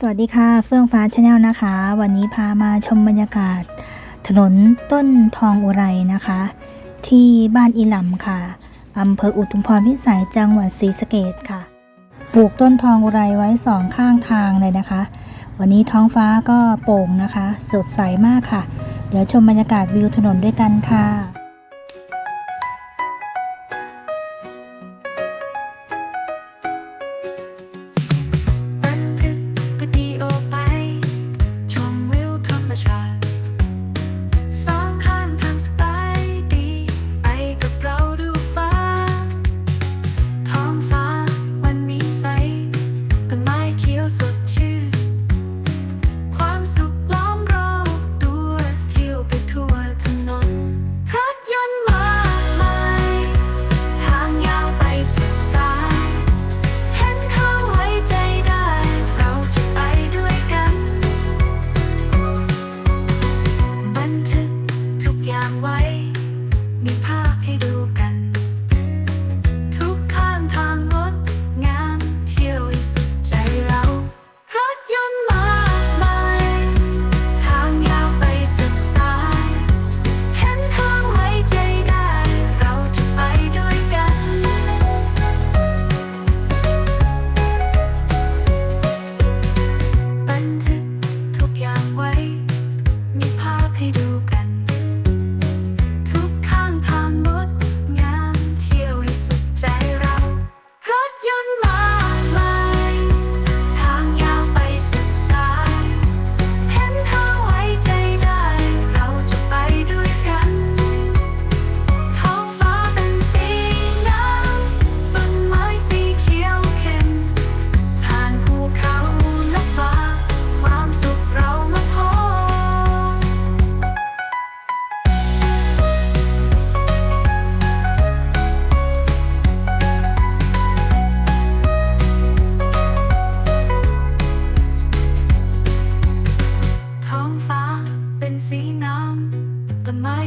สวัสดีค่ะเฟื่องฟ้าชาแนลนะคะ วันนี้พามาชมบรรยากาศ ถนนต้นทองอุไรนะคะ ที่บ้านอีหลำค่ะอำเภออุทุมพรพิสัยจังหวัดศรีสะเกดค่ะ ปลูกต้นทองอุไรไว้สองข้างทางเลยนะคะ วันนี้ท้องฟ้าก็โปร่งนะคะ สดใสมากค่ะ เดี๋ยวชมบรรยากาศวิวถนนด้วยกันค่ะ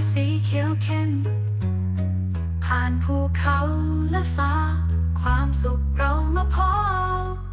สีเขียวเข้ม ผ่านภูเขาและฟ้า ความสุขเรามาพบ